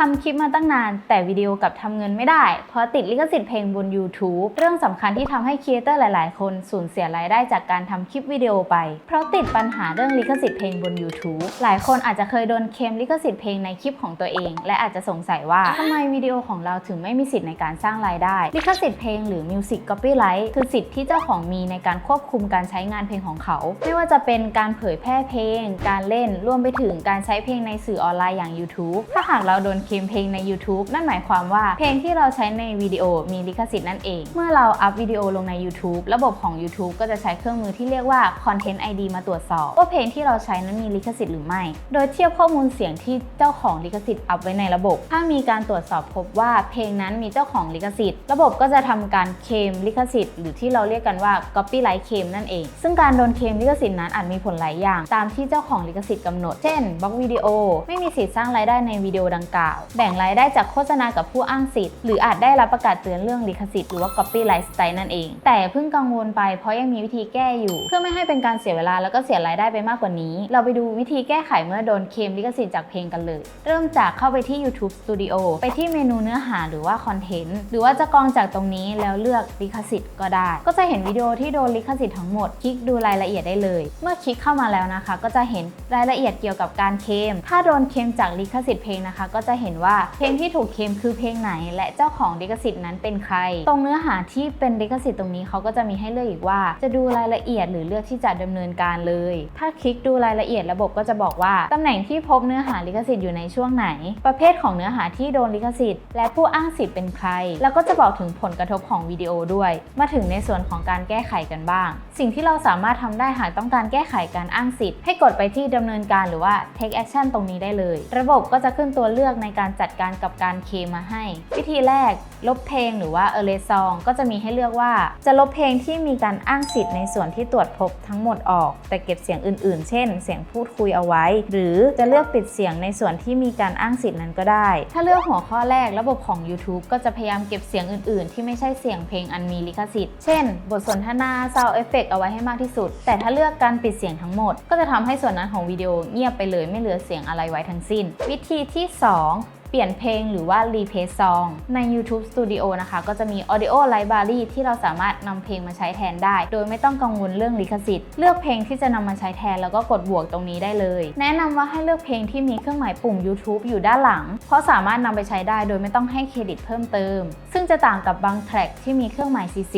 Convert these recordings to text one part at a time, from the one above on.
ทำคลิปมาตั้งนาน แต่วิดีโอกับทำเงินไม่ได้ เพราะติดลิขสิทธิ์เพลงบน YouTube เรื่องสำคัญที่ทำให้ครีเอเตอร์หลาย ๆ คนสูญเสียรายได้จากการทำคลิปวิดีโอไป เพราะติดปัญหาเรื่องลิขสิทธิ์เพลงบน YouTube หลายคนอาจจะเคยโดนเคลมลิขสิทธิ์เพลงในคลิปของตัวเอง และอาจจะสงสัยว่าทำไมวิดีโอของเราถึงไม่มีสิทธิ์ในการสร้างรายได้ ลิขสิทธิ์เพลงหรือ Music Copyright คือสิทธิ์ที่เจ้าของมีในการควบคุมการใช้งานเพลงของเขา ไม่ว่าจะเป็นการเผยแพร่เพลง การเล่นรวมไปถึงการใช้เพลงในสื่อออนไลน์อย่าง YouTube ถ้าหากเราโดนเคมเพลงใน YouTube นั่นหมายความว่าเพลงที่เราใช้ในวิดีโอมีลิขสิทธิ์นั่นเอง เมื่อเราอัพวิดีโอลงใน YouTube ระบบของ YouTube ก็จะใช้เครื่องมือที่เรียกว่า Content ID มาตรวจสอบว่าเพลงที่เราใช้นั้นมีลิขสิทธิ์หรือไม่ โดยเทียบข้อมูลเสียงที่เจ้าของลิขสิทธิ์อัพไว้ในระบบ ถ้ามีการตรวจสอบพบว่าเพลงนั้นมีเจ้าของลิขสิทธิ์ ระบบก็จะทำการเคลมลิขสิทธิ์หรือที่เราเรียกกันว่า Copyright Claim นั่นเอง ซึ่งการโดนเคลมลิขสิทธิ์นั้นอาจมีผลหลายอย่าง ตามที่เจ้าของลิขสิทธิ์กำหนด เช่นบล็อกวิดีโอไม่มีสิทธิ์สร้างรายได้ในวิดีโอดังกล่าวแบ่งรายได้จากโฆษณากับผู้อ้างสิทธิ์ หรืออาจได้รับประกาศเตือนเรื่องลิขสิทธิ์หรือว่า Copyright Strike นั่นเอง แต่เพิ่งกังวลไปเพราะยังมีวิธีแก้อยู่ เพื่อไม่ให้เป็นการเสียเวลาแล้วก็เสียรายได้ไปมากกว่านี้ เราไปดูวิธีแก้ไขเมื่อโดนเคลมลิขสิทธิ์จากเพลงกันเลย เริ่มจากเข้าไปที่ YouTube Studio ไปที่เมนูเนื้อหาหรือว่าคอนเทนต์หรือว่าจะกรองจากตรงนี้แล้วเลือกลิขสิทธิ์ก็ได้ ก็จะเห็นวิดีโอที่โดนลิขสิทธิ์ทั้งหมด คลิกดูรายละเอียดได้เลย เมื่อคลิกเข้ามาแล้วนะคะ ก็จะเห็นรายละเอียดเกี่ยวกับการเคลมถ้าโดนเคลมจากลิขสิทธิ์เพลงนะคะ ก็จะเห็นว่าเพลงที่ถูกเคลมคือเพลงไหน และเจ้าของลิขสิทธิ์นั้นเป็นใคร ตรงเนื้อหาที่เป็นลิขสิทธิ์ตรงนี้เขาก็จะมีให้เลือกอีกว่า จะดูรายละเอียดหรือเลือกที่จะดำเนินการเลย ถ้าคลิกดูรายละเอียดระบบก็จะบอกว่าตำแหน่งที่พบเนื้อหาลิขสิทธิ์อยู่ในช่วงไหน ประเภทของเนื้อหาที่โดนลิขสิทธิ์ และผู้อ้างสิทธิ์เป็นใคร แล้วก็จะบอกถึงผลกระทบของวิดีโอด้วย มาถึงในส่วนของการแก้ไขกันบ้าง สิ่งที่เราสามารถทำได้หากต้องการแก้ไขการอ้างสิทธิ์ ให้กดไปที่ดำเนินการหรือว่า take action ตรงนี้ได้เลย ระบบก็จะขึ้นตัวเลือกในการจัดการกับการเคมาให้ วิธีแรกลบเพลงหรือว่า erase song ก็จะมีให้เลือกว่า จะลบเพลงที่มีการอ้างสิทธิ์ในส่วนที่ตรวจพบทั้งหมดออก แต่เก็บเสียงอื่นๆ เช่น เสียงพูดคุยเอาไว้ หรือจะเลือกปิดเสียงในส่วนที่มีการอ้างสิทธิ์นั้นก็ได้ ถ้าเลือกหัวข้อแรกระบบของ YouTube ก็จะพยายามเก็บเสียงอื่นๆ ที่ไม่ใช่เสียงเพลงอันมีลิขสิทธิ์ เช่น บทสนทนา sound effect เอาไว้ให้มากที่สุด แต่ถ้าเลือกการปิดเสียงทั้งหมด ก็จะทำให้ส่วนนั้นของวิดีโอเงียบไปเลยไม่เหลือเสียงอะไรไว้ทั้งสิ้น วิธีที่ 2 เปลี่ยนเพลงหรือว่า replace song ใน YouTube Studio นะคะ ก็จะมี audio library ที่เราสามารถนำเพลงมาใช้แทนได้ โดยไม่ต้องกังวลเรื่องลิขสิทธิ์ เลือกเพลงที่จะนำมาใช้แทนแล้วก็กดบวกตรงนี้ได้เลย แนะนำว่าให้เลือกเพลงที่มีเครื่องหมายปุ่ม YouTube อยู่ด้านหลัง เพราะสามารถนำไปใช้ได้โดยไม่ต้องให้เครดิตเพิ่มเติม ซึ่งจะต่างกับบางแทร็กที่มีเครื่องหมาย CC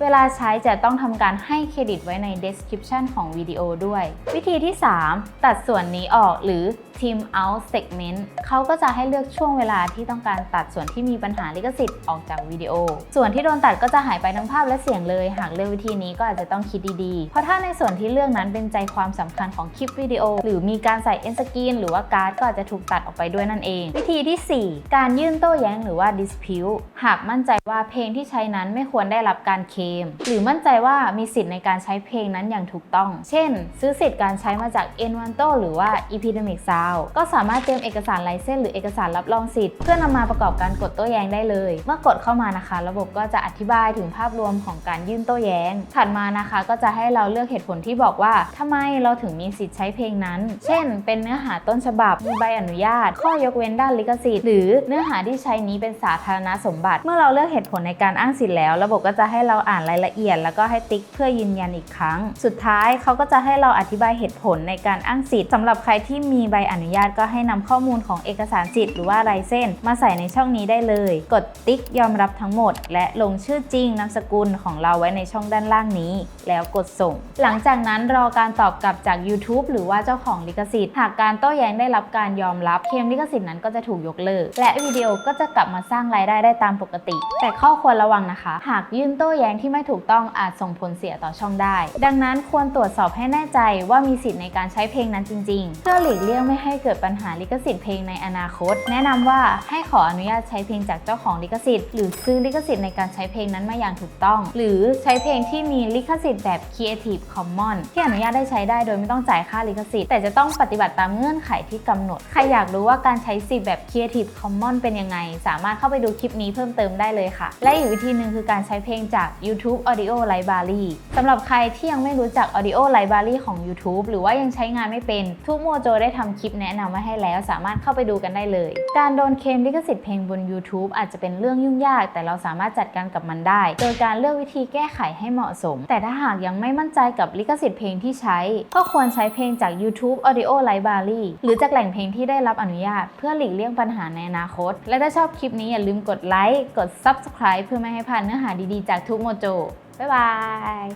เวลาใช้จะต้องทำการให้เครดิตไว้ใน description ของวิดีโอด้วย วิธีที่ 3 ตัดส่วนนี้ออกหรือ Team Out Segment เขาก็จะให้เลือกช่วงเวลาที่ต้องการตัดส่วนที่มีปัญหาลิขสิทธิ์ออกจากวิดีโอ ส่วนที่โดนตัดก็จะหายไปทั้งภาพและเสียงเลย หากเลือกวิธีนี้ก็อาจจะต้องคิดดีๆ เพราะถ้าในส่วนที่เลือกนั้นเป็นใจความสำคัญของคลิปวิดีโอ หรือมีการใส่ end screen หรือว่าการ์ดก็อาจจะถูกตัดออกไปด้วยนั่นเอง วิธีที่ 4 การยื่นโต้แย้งหรือว่า dispute หากมั่นใจว่าเพลงที่ใช้นั้นไม่ควรได้รับการเคลมหรือมั่นใจว่ามีสิทธิ์ในการใช้เพลงนั้นอย่างถูกต้อง เช่น ซื้อสิทธิ์การใช้มาจาก Envanto หรือว่า Epidemic Sound ก็สามารถเตรียมเอกสารลเซนส์หรือเอกสารรับรองสิทธิ์เพื่อนำมาประกอบการกดโต้แย้งได้เลย เมื่อกดเข้ามานะคะ ระบบก็จะอธิบายถึงภาพรวมของการยื่นโต้แย้ง ถัดมานะคะ ก็จะให้เราเลือกเหตุผลที่บอกว่าทำไมเราถึงมีสิทธิ์ใช้เพลงนั้น เช่น เป็นเนื้อหาต้นฉบับมีใบอนุญาต ข้อยกเว้นด้านลิขสิทธิ์หรือเนื้อหาที่ใช้นี้เป็นสาธารณสมบัติ เมื่อเราเลือกเหตุผลในการอ้างสิทธิ์แล้ว ระบบก็จะให้เราอ่านรายละเอียด แล้วก็ให้ติ๊กเพื่อยืนยันอีกครั้ง สุดท้ายเขาก็จะให้เราอธิบายเหตุผลในการอ้างสิทธิ์สำหรับใครที่มีใบอนุญาตก็ให้นำข้อมูลของเอกสารสิทธิ์หรือว่าลายเส้น มาใส่ในช่องนี้ได้เลย กดติ๊กยอมรับทั้งหมด และลงชื่อจริงนามสกุลของเราไว้ในช่องด้านล่างนี้ แล้วกดส่ง หลังจากนั้นรอการตอบกลับจาก YouTube หรือว่าเจ้าของลิขสิทธิ์ หากการโต้แย้งได้รับการยอมรับเคมลิขสิทธิ์นั้นก็จะถูกยกเลิก และวิดีโอก็จะกลับมาสร้างรายได้ได้ตามปกติ แต่ข้อควรระวังนะคะ หากยื่นโต้แย้งที่ไม่ถูกต้องอาจส่งผลเสียต่อช่องได้ ดังนั้นควรตรวจสอบให้แน่ใจว่ามีสิทธิ์ในการใช้เพลงนั้นจริง ๆ เพื่อหลีกเลี่ยงไม่ให้เกิดปัญหาลิขสิทธิ์เพลงในอนาคตแนะนำว่าให้ขออนุญาตใช้เพลงจากเจ้าของลิขสิทธิ์ หรือซื้อลิขสิทธิ์ในการใช้เพลงนั้นมาอย่างถูกต้อง หรือใช้เพลงที่มีลิขสิทธิ์แบบ Creative Commons ที่อนุญาตได้ใช้ได้โดยไม่ต้องจ่ายค่าลิขสิทธิ์ แต่จะต้องปฏิบัติตามเงื่อนไขที่กำหนด ใครอยากรู้ว่าการใช้สิทธิ์แบบ Creative Commons เป็นยังไง สามารถเข้าไปดูคลิปนี้เพิ่มเติมได้เลยค่ะ และอีกวิธีหนึ่งคือการใช้เพลงจาก YouTube Audio Library สำหรับใครที่ยังไม่รู้จัก Audio Library ของ YouTube หรือว่ายังใช้งานไม่เป็น ทุกโมโจได้ทำคลิปแนะนำไว้ให้แล้ว สามารถเข้าไปดูกันได้เลยการโดนเคลมลิขสิทธิ์เพลงบน YouTube อาจจะเป็นเรื่องยุ่งยาก แต่เราสามารถจัดการกับมันได้ โดยการเลือกวิธีแก้ไขให้เหมาะสม แต่ถ้าหากยังไม่มั่นใจกับลิขสิทธิ์เพลงที่ใช้ ก็ควรใช้เพลงจาก YouTube Audio Library หรือจากแหล่งเพลงที่ได้รับอนุญาต เพื่อหลีกเลี่ยงปัญหาในอนาคต และถ้าชอบคลิปนี้อย่าลืมกดไลค์กด Subscribe เพื่อไม่ให้พลาดเนื้อหาดีๆจากทุกโมโจบ๊ายบาย